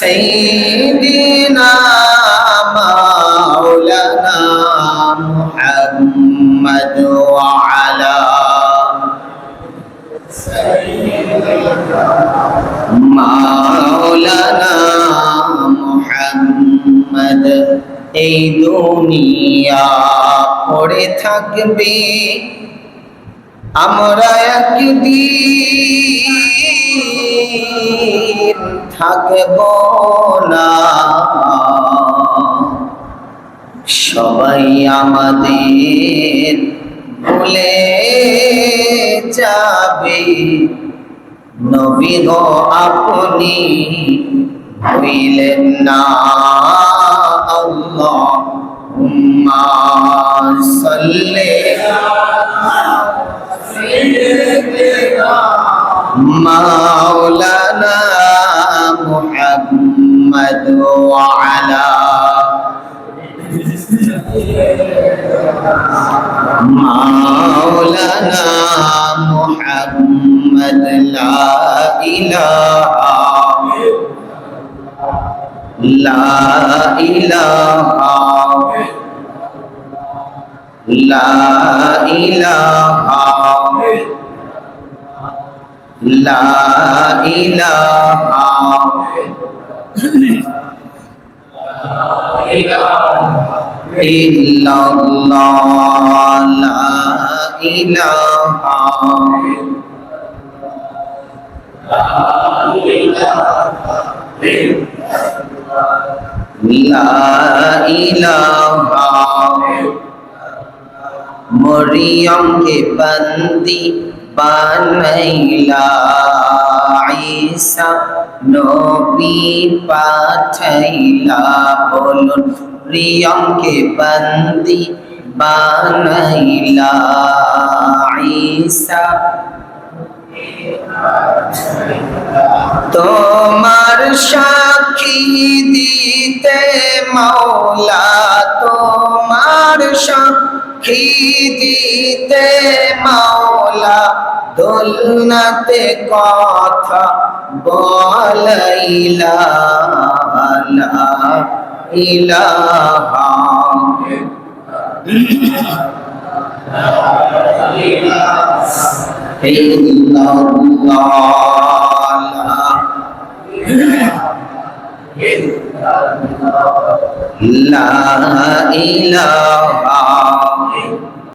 سيدنا مولانا محمد وعلى মাওলানা মুহাম্মদ এই দুনিয়া পড়ে থাকবে আমরা একদিন থাকব না। সবাই আমাদের ভুলে যাবে। নবী গো আপনি হইলেন না আল্লাহ। উম্মা সাল্লি। মাওলানা মুহাম্মদ ওয়ালা মাওলানা মুহাম্মদ লা ইলাহা লা ইলাহা লা ইলাহা লা মরিয়ম কে বন্দি বানাইলা ঈসা। নবী পাঠাইলা বলুন প্রিয়ম কে বন্দি বানাইলা ঈসা। তোমার সাক্ষী দিতে মাওলা, তোমার সাক্ষী দিতে মাওলা, দোলনাতে কথা বলাইলা লা ইলাহা লা ইলাহা